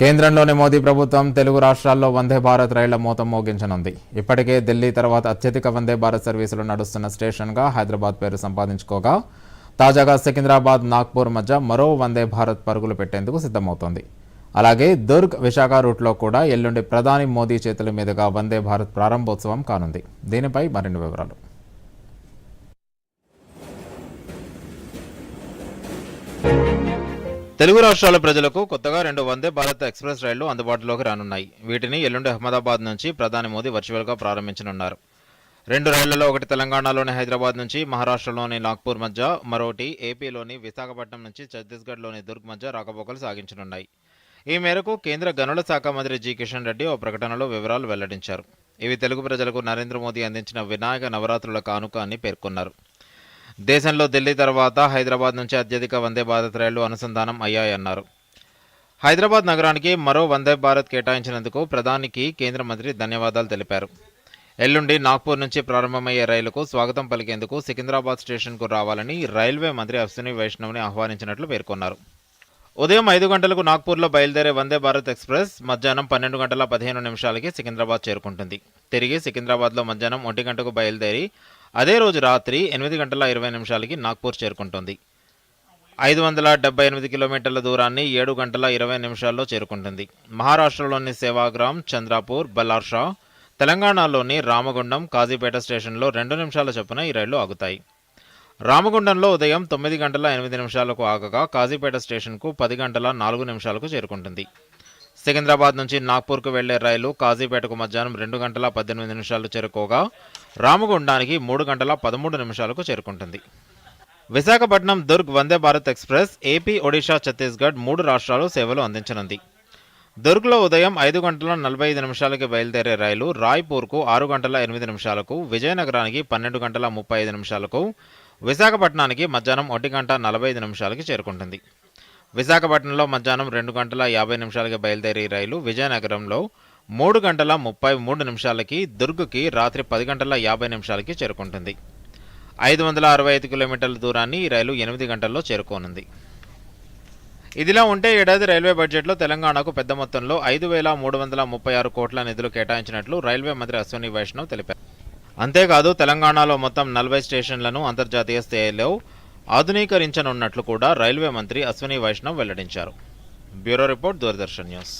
కేంద్రంలోని మోదీ ప్రభుత్వం తెలుగు రాష్ట్రాల్లో వందే భారత్ రైళ్ళ మూతం మోగించనుంది. ఇప్పటికే ఢిల్లీ తర్వాత అత్యధిక వందే భారత్ సర్వీసులు నడుస్తున్న స్టేషన్గా హైదరాబాద్ పేరు సంపాదించుకోగా తాజాగా సికింద్రాబాద్ నాగ్పూర్ మధ్య మరో వందే భారత్ పరుగులు పెట్టేందుకు సిద్ధమవుతోంది. అలాగే దుర్గ్ విశాఖ రూట్లో కూడా ఎల్లుండి ప్రధాని మోదీ చేతుల మీదుగా వందే భారత్ ప్రారంభోత్సవం కానుంది. దీనిపై మరిన్ని వివరాలు. తెలుగు రాష్ట్రాల ప్రజలకు కొత్తగా రెండు వందే భారత్ ఎక్స్ప్రెస్ రైళ్ళు అందుబాటులోకి రానున్నాయి. వీటిని ఎల్లుండి అహ్మదాబాద్ నుంచి ప్రధాని మోదీ వర్చువల్గా ప్రారంభించనున్నారు. రెండు రైళ్ళలో ఒకటి తెలంగాణలోని హైదరాబాద్ నుంచి మహారాష్ట్రలోని నాగ్పూర్ మధ్య మరోటి ఏపీలోని విశాఖపట్నం నుంచి ఛత్తీస్గఢ్లోని దుర్గ్ మధ్య రాకపోకలు సాగించనున్నాయి. ఈ మేరకు కేంద్ర గనుల శాఖ మంత్రి జి. కిషన్ రెడ్డి ఓ ప్రకటనలో వివరాలు వెల్లడించారు. ఇవి తెలుగు ప్రజలకు నరేంద్ర మోదీ అందించిన వినాయక నవరాత్రుల కానుక అని పేర్కొన్నారు. దేశంలో ఢిల్లీ తర్వాత హైదరాబాద్ నుంచి అత్యధిక వందే భారత్ రైళ్ళు అనుసంధానం అయ్యాయన్నారు. హైదరాబాద్ నగరానికి మరో వందే భారత్ కేటాయించినందుకు ప్రధానికి కేంద్ర మంత్రి ధన్యవాదాలు తెలిపారు. ఎల్లుండి నాగ్పూర్ నుంచి ప్రారంభమయ్యే రైలుకు స్వాగతం పలికేందుకు సికింద్రాబాద్ స్టేషన్కు రావాలని రైల్వే మంత్రి అశ్విని వైష్ణవ్ని ఆహ్వానించినట్లు పేర్కొన్నారు. ఉదయం ఐదు గంటలకు నాగ్పూర్లో బయలుదేరే వందే భారత్ ఎక్స్ప్రెస్ మధ్యాహ్నం పన్నెండు గంటల పదిహేను నిమిషాలకి సికింద్రాబాద్ చేరుకుంటుంది. తిరిగి సికింద్రాబాద్లో మధ్యాహ్నం ఒంటి గంటకు బయలుదేరి అదే రోజు రాత్రి ఎనిమిది గంటల ఇరవై నిమిషాలకి నాగ్పూర్ చేరుకుంటుంది. ఐదు వందల డెబ్బై ఎనిమిది కిలోమీటర్ల దూరాన్ని ఏడు గంటల ఇరవై నిమిషాల్లో చేరుకుంటుంది. మహారాష్ట్రలోని సేవాగ్రామ్ చంద్రాపూర్ బల్లార్షా తెలంగాణలోని రామగుండం కాజీపేట స్టేషన్లో రెండు నిమిషాల చొప్పున ఈ రైళ్ళు ఆగుతాయి. రామగుండంలో ఉదయం తొమ్మిది గంటల ఎనిమిది నిమిషాలకు ఆగగా కాజీపేట స్టేషన్కు పది గంటల నాలుగు నిమిషాలకు చేరుకుంటుంది. సికింద్రాబాద్ నుంచి నాగ్పూర్కు వెళ్ళే రైలు కాజీపేటకు మధ్యాహ్నం రెండు గంటల పద్దెనిమిది నిమిషాలు చేరుకోగా రామగుండానికి మూడు గంటల పదమూడు నిమిషాలకు చేరుకుంటుంది. విశాఖపట్నం దుర్గ్ వందే భారత్ ఎక్స్ప్రెస్ ఏపీ ఒడిషా ఛత్తీస్గఢ్ మూడు రాష్ట్రాలు సేవలు అందించనుంది. దుర్గ్లో ఉదయం ఐదు గంటల నలభై ఐదు నిమిషాలకి బయలుదేరే రైలు రాయ్పూర్కు ఆరు గంటల ఎనిమిది నిమిషాలకు విజయనగరానికి పన్నెండు గంటల ముప్పై ఐదు నిమిషాలకు విశాఖపట్నానికి మధ్యాహ్నం ఒంటి గంట నలభై ఐదు నిమిషాలకి చేరుకుంటుంది. విశాఖపట్నంలో మధ్యాహ్నం రెండు గంటల యాభై నిమిషాలకి బయలుదేరి రైలు విజయనగరంలో మూడు గంటల ముప్పై మూడు నిమిషాలకి దుర్గ్కి రాత్రి పది గంటల యాభై నిమిషాలకి చేరుకుంటుంది. ఐదు వందల అరవై ఐదు కిలోమీటర్ల దూరాన్ని ఈ రైలు ఎనిమిది గంటల్లో చేరుకోనుంది. ఇదిలా ఉంటే ఏడాది రైల్వే బడ్జెట్లో తెలంగాణకు పెద్ద మొత్తంలో ఐదు వేల మూడు వందల ముప్పై ఆరు కోట్ల నిధులు కేటాయించినట్లు రైల్వే మంత్రి అశ్విని వైష్ణవ్ తెలిపారు. అంతేకాదు తెలంగాణలో మొత్తం నలభై స్టేషన్లను అంతర్జాతీయ స్థాయిలో ఆధునీకరించనున్నట్లు కూడా రైల్వే మంత్రి అశ్విని వైష్ణవ్ వెల్లడించారు. Bureau report Doordarshan news.